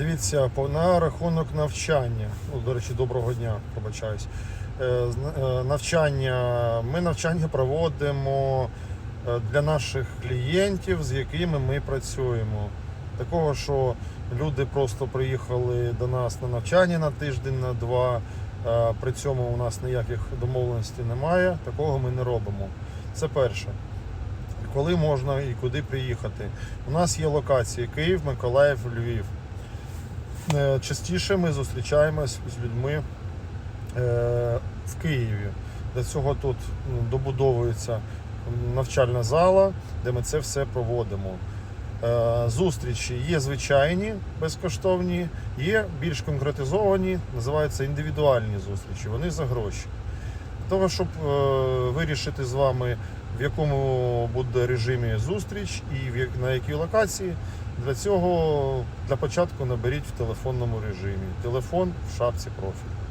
Дивіться, на рахунок навчання. Ну, до речі, доброго дня, пробачаюсь. Е, е, Навчання. Ми навчання проводимо е, для наших клієнтів, з якими ми працюємо. Такого, що люди просто приїхали до нас на навчання на тиждень, на два. При цьому у нас ніяких домовленостей немає. Такого ми не робимо. Це перше. Коли можна і куди приїхати? У нас є локації Київ, Миколаїв, Львів. Е, Частіше ми зустрічаємось з людьми е, в Києві. Для цього тут ну, добудовується навчальна зала, де ми це все проводимо. Е, Зустрічі є звичайні, безкоштовні, є більш конкретизовані, називаються індивідуальні зустрічі. Вони за гроші. Того, щоб е, вирішити з вами, в якому буде режимі зустріч і в на якій локації, для цього для початку наберіть в телефонному режимі. Телефон в шапці профіль.